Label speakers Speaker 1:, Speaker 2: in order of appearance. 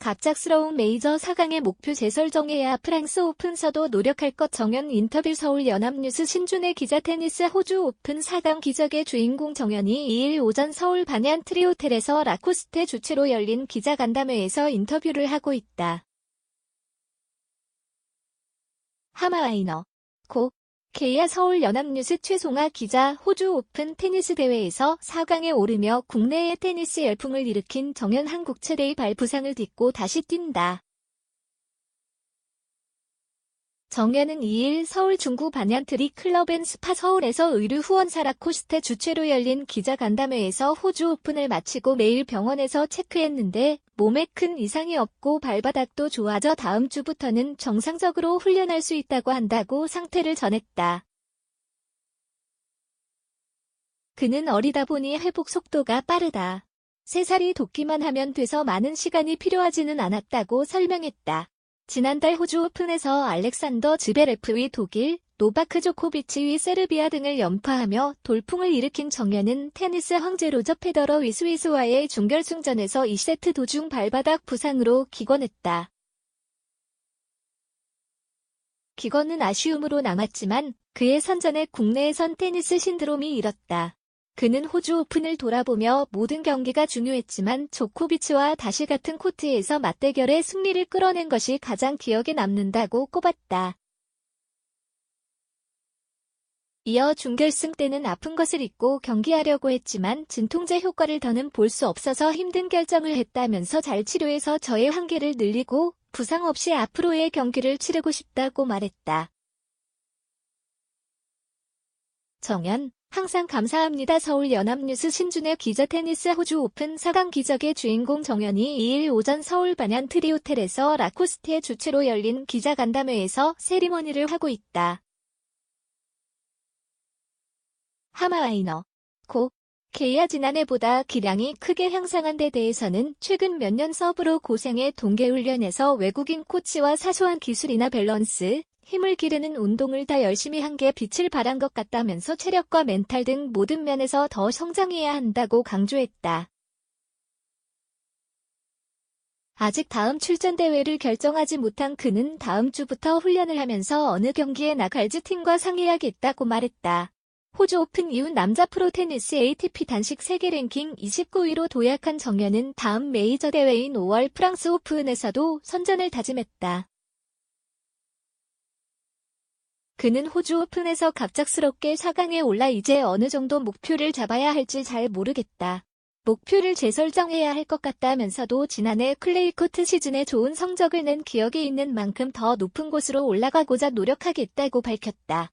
Speaker 1: 갑작스러운 메이저 4강의 목표 재설정해야 프랑스 오픈서도 노력할 것 정연 인터뷰 서울 연합뉴스 신준의 기자 테니스 호주 오픈 4강 기적의 주인공 정연이 2일 오전 서울 반얀 트리호텔에서 라코스테 주최로 열린 기자간담회에서 인터뷰를 하고 있다. 하마와이너 고 케이아 서울 연합뉴스 최송아 기자 호주 오픈 테니스 대회에서 4강에 오르며 국내의 테니스 열풍을 일으킨 정현 한국 최대의 발 부상을 딛고 다시 뛴다. 정현은 2일 서울 중구 반얀트리 클럽앤 스파 서울에서 의류 후원사 라코스테 주최로 열린 기자간담회에서 호주 오픈을 마치고 매일 병원에서 체크했는데 몸에 큰 이상이 없고 발바닥도 좋아져 다음 주부터는 정상적으로 훈련할 수 있다고 한다고 상태를 전했다. 그는 어리다 보니 회복 속도가 빠르다. 3살이 돕기만 하면 돼서 많은 시간이 필요하지는 않았다고 설명했다. 지난달 호주 오픈에서 알렉산더 즈베레프의 독일, 노바크 조코비치의 세르비아 등을 연파하며 돌풍을 일으킨 정연은 테니스 황제 로저 페더러 스위스와의 준결승전에서 2세트 도중 발바닥 부상으로 기권했다. 기권은 아쉬움으로 남았지만 그의 선전에 국내에선 테니스 신드롬이 일었다. 그는 호주 오픈을 돌아보며 모든 경기가 중요했지만 조코비치와 다시 같은 코트에서 맞대결에 승리를 끌어낸 것이 가장 기억에 남는다고 꼽았다. 이어 준결승 때는 아픈 것을 잊고 경기하려고 했지만 진통제 효과를 더는 볼 수 없어서 힘든 결정을 했다면서 잘 치료해서 저의 한계를 늘리고 부상 없이 앞으로의 경기를 치르고 싶다고 말했다. 정연, 항상 감사합니다. 서울 연합뉴스 신준의 기자 테니스 호주 오픈 4강 기적의 주인공 정연이 2일 오전 서울 반얀 트리호텔에서 라코스티의 주최로 열린 기자 간담회에서 세리머니를 하고 있다. 하마와이너 고 케이아 지난해보다 기량이 크게 향상한 데 대해서는 최근 몇 년 서브로 고생해 동계훈련에서 외국인 코치와 사소한 기술이나 밸런스, 힘을 기르는 운동을 다 열심히 한 게 빛을 발한 것 같다면서 체력과 멘탈 등 모든 면에서 더 성장해야 한다고 강조했다. 아직 다음 출전 대회를 결정하지 못한 그는 다음 주부터 훈련을 하면서 어느 경기에 나갈지 팀과 상의하겠다고 말했다. 호주 오픈 이후 남자 프로 테니스 ATP 단식 세계 랭킹 29위로 도약한 정연은 다음 메이저 대회인 5월 프랑스 오픈에서도 선전을 다짐했다. 그는 호주 오픈에서 갑작스럽게 4강에 올라 이제 어느 정도 목표를 잡아야 할지 잘 모르겠다. 목표를 재설정해야 할 것 같다면서도 지난해 클레이코트 시즌에 좋은 성적을 낸 기억이 있는 만큼 더 높은 곳으로 올라가고자 노력하겠다고 밝혔다.